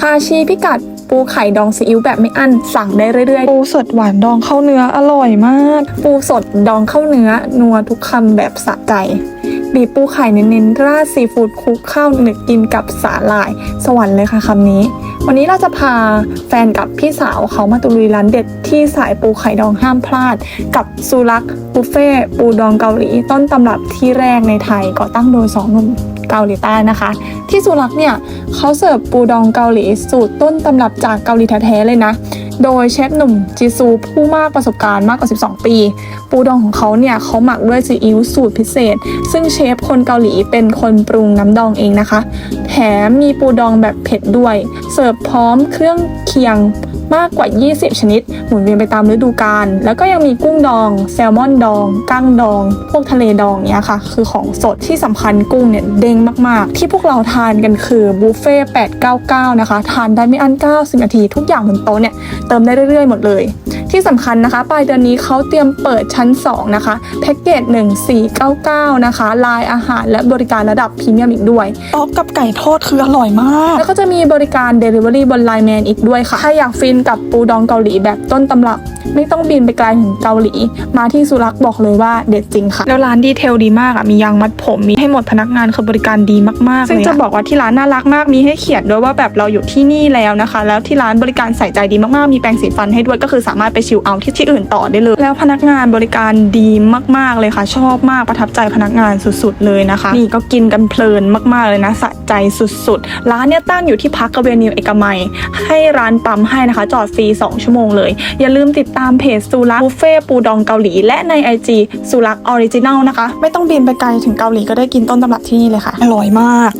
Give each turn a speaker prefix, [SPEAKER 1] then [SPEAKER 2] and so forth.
[SPEAKER 1] พาชีพิกัดปูไข่ดองซีอิ๊วแบบไม่อั้นสั่งได้เรื่อยๆ
[SPEAKER 2] ปูสดหวานดองเข้าเนื้ออร่อยมาก
[SPEAKER 1] ปูสดดองเข้าเนื้อ นัวทุกคำแบบสะใจ บีบปูไข่เน้นๆราดซีฟู้ดคลุกข้าวหนึกกินกับสาหร่าย สวรรค์เลยค่ะคำนี้ วันนี้เราจะพาแฟนกับพี่สาวเขามาตุลุยร้านเด็ดที่สายปูไข่ดองห้ามพลาด กับซูรักบุฟเฟ่ปูดองเกาหลี ต้นตำรับที่แรกในไทยก่อตั้งโดยสองหนุ่ม เกาหลีใต้นะคะ ที่ซูรักเนี่ยเขาเสิร์ฟปูดองเกาหลีสูตรต้นตำรับจากเกาหลีแท้ๆเลยนะ โดยเชฟหนุ่มจีซูผู้มากประสบการณ์มากกว่า 12 ปี ปูดองของเขาเนี่ยเขาหมักด้วยซีอิ๊วสูตรพิเศษ ซึ่งเชฟคนเกาหลีเป็นคนปรุงน้ำดองเองนะคะ แถมมีปูดองแบบเผ็ดด้วย เสิร์ฟพร้อมเครื่องเคียง มากกว่า 20 ชนิด หมุนเวียนไปตามฤดูกาลแล้วก็ยังมีกุ้งดอง แซลมอนดองกั้งดอง พวกทะเลดองเนี้ยค่ะ คือของสดที่สำคัญกุ้งเนี่ยเด้งมากๆ ที่พวกเราทานกันคือบุฟเฟ่899 นะคะ ทานได้ไม่อั้น90นาที ทุกอย่างบนโต๊ะเนี่ยเติมได้เรื่อยๆ หมดเลย ที่สำคัญนะคะ ปลายเดือนนี้เขาเตรียมเปิดชั้น 2 นะคะแพ็กเกจ1499 นะคะ ลายอาหารและบริการระดับพรีเมียมอีกด้วย
[SPEAKER 2] ต๊อกกับไก่ทอดคืออร่อยมาก
[SPEAKER 1] แล้วก็จะมีบริการ Delivery บน Line Man อีกด้วยค่ะ ถ้าอยากฟินกับปูดองเกาหลีแบบต้นตำรับ ไม่ต้องบินไปไกลถึงเกาหลี มาที่สุรักษ์บอกเลยว่าเด็ดจริงค่ะ
[SPEAKER 2] แล้วร้านดีเทลดีมากอะมียางมัดผมมีให้หมดพนักงานคือบริการดีมากๆ
[SPEAKER 1] ซึ่
[SPEAKER 2] ซึ่
[SPEAKER 1] ง
[SPEAKER 2] ง
[SPEAKER 1] จะ
[SPEAKER 2] จะ
[SPEAKER 1] บบอ
[SPEAKER 2] อกก
[SPEAKER 1] ว่า
[SPEAKER 2] ว่าที่ร้านน่ารักมากมีให้เขียนด้วยว่าแบบเราอยู่ที่นี่แล้วนะคะ แล้วที่ร้านบริการใส่ใจดีมากๆมีแปรงสีฟันให้ด้วยก็คือสามารถไปชิลเอาท์ที่ที่อื่นต่อได้เลย แล้วพนักงานบริการดีมาก ๆเลยค่ะ ชอบมากประทับใจพนักงานสุดๆ เลยนะคะ นี่ก็กินกันเพลินมากๆเลยนะสะใจสุดๆ ร้านเนี่ยตั้งอยู่ที่พักกเวนิวเอกมัย ให้ร้านปั๊มให้นะคะ จอดฟรี2ชั่วโมงเลย อย่าลืมติดตามเพจซูรักบุฟเฟ่ปูดองเกาหลี และใน IG ซูรักออริจินัลนะคะ
[SPEAKER 1] ไม่ต้องบินไปไกลถึงเกาหลีก็ได้กินต้นตำรับที่นี่เลยค่ะ
[SPEAKER 2] อร่อยมาก